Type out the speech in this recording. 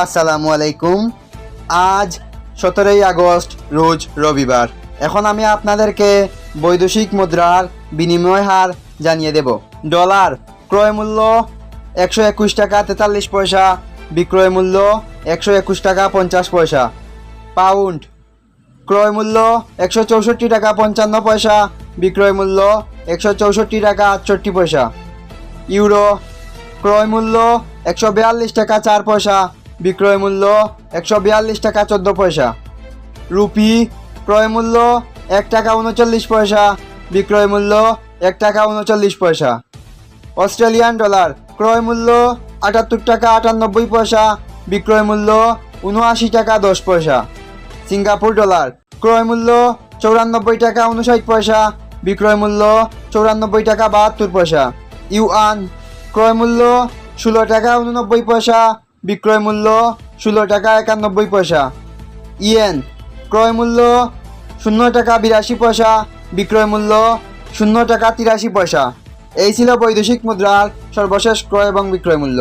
আসসালামু আলাইকুম। আজ সতেরোই আগস্ট, রোজ রবিবার। এখন আমি আপনাদেরকে বৈদেশিক মুদ্রার বিনিময় হার জানিয়ে দেব। ডলার ক্রয় মূল্য একশো একুশ টাকা তেতাল্লিশ পয়সা, বিক্রয় মূল্য একশো একুশ টাকা পঞ্চাশ পয়সা। পাউন্ড ক্রয় মূল্য একশো চৌষট্টি টাকা পঞ্চান্ন পয়সা, বিক্রয় মূল্য একশো চৌষট্টি টাকা আটষট্টি পয়সা। ইউরো ক্রয় মূল্য একশো বিয়াল্লিশ টাকা চার পয়সা বিক্রয় মূল্য একশো বিয়াল্লিশ টাকা চোদ্দ পয়সা। রুপি ক্রয় মূল্য এক টাকা উনচল্লিশ পয়সা। বিক্রয় মূল্য এক টাকা উনচল্লিশ পয়সা। অস্ট্রেলিয়ান ডলার ক্রয় মূল্য আটাত্তর টাকা আটানব্বই পয়সা। বিক্রয় মূল্য উনআশি টাকা দশ পয়সা। সিঙ্গাপুর ডলার ক্রয় মূল্য চৌরানব্বই টাকা উনষাট পয়সা। বিক্রয় মূল্য চৌরানব্বই টাকা বাহাত্তর পয়সা। ইউআন ক্রয় মূল্য ষোলো টাকা উননব্বই পয়সা। বিক্রয় মূল্য ষোলো টাকা একানব্বই পয়সা। ইয়েন, ক্রয় মূল্য শূন্য টাকা বিরাশি পয়সা, বিক্রয় মূল্য শূন্য টাকা তিরাশি পয়সা। এই ছিল বৈদেশিক মুদ্রার সর্বশেষ ক্রয় এবং বিক্রয় মূল্য।